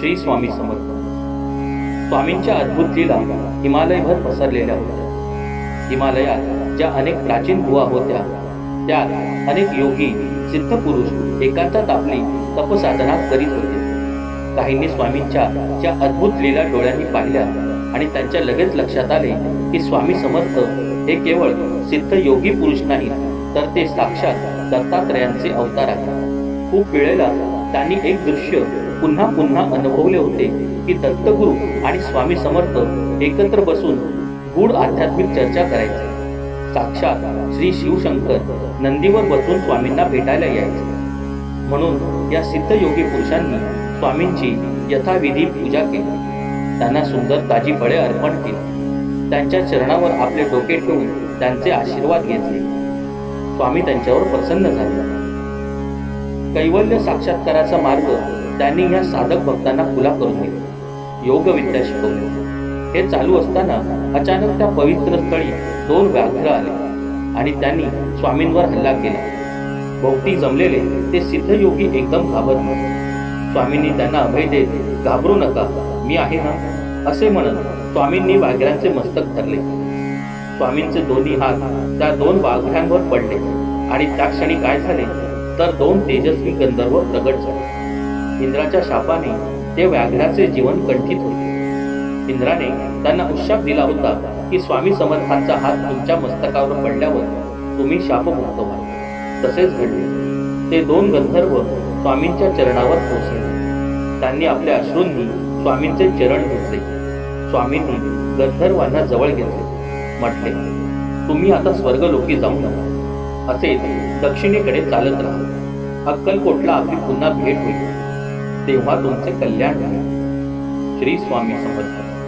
श्री स्वामी समर्थ. स्वामींच्या अद्भुत लीला हिमालयभर पसरलेल्या होत्या. हिमालयात ज्या अनेक प्राचीन गुहा होत्या त्यात अनेक योगी सिद्ध पुरुष एकांतात आपली तपसाधना करीत होते. काहींनी स्वामींच्या ज्या अद्भुत लीला डोळ्यांनी पाहिल्या आणि त्यांच्या लगेच लक्षात आले की स्वामी समर्थ हे केवळ सिद्ध योगी पुरुष नाही तर ते साक्षात दत्तात्रयांचे अवतार आहेत. खूप वेळेला त्यांनी एक दृश्य पुन्हा पुन्हा अनुभवले होते की दत्तगुरु आणि स्वामी समर्थ एकत्र बसून गूढ आध्यात्मिक चर्चा करायचे. साक्षात श्री शिवशंकर नंदीवर बसून स्वामींना भेटायला यायचे. म्हणून या सिद्धयोगी पुरुषांनी स्वामींची यथाविधी पूजा केली. त्यांना सुंदर ताजी फळे अर्पण केली. त्यांच्या चरणावर आपले डोके ठेवून त्यांचे आशीर्वाद घेतले. स्वामी त्यांच्यावर प्रसन्न झाले. कैवल्य साक्षात्काराचा मार्ग त्यांनी या साधक भक्तांना खुला करून दिला. योग विद्या शिकवली. हे चालू असताना अचानक त्या पवित्र स्थळी दोन व्याघ्र आले आणि त्यांनी स्वामींवर हल्ला केला. भोवती जमलेले ते सिद्ध योगी एकदम घाबरले. स्वामींनी त्यांना अभय देत घाबरू नका मी आहे ना? असे म्हणत स्वामींनी वाघरांचे मस्तक धरले. स्वामींचे दोन्ही हात त्या दोन वाघ्यांवर पडले आणि त्या क्षणी काय झाले? तर दोन तेजस्वी गंधर्व प्रगट झाले. इंद्राच्या शापाने ते व्याघ्राचे जीवन कंठित होते. इंद्राने त्यांना उशाप दिला होता की स्वामी समर्थांचा हात तुमच्या मस्तकावर पडल्यावर तुम्ही शापमुक्त व्हाल. तसेच घडले. ते दोन गंधर्व स्वामींच्या चरणावर पोचले त्यांनी आपल्या अश्रूंनी स्वामींचे चरण घेतले. स्वामींनी गंधर्वांना जवळ घेतले. म्हटले तुम्ही आता स्वर्गलोकी जाऊ नका. असेच दक्षिणेकडे चालत राहा अक्कलकोटला आपली पुन्हा भेट होईल तेव्हा तुमचे कल्याण होईल. श्री स्वामी समर्थ.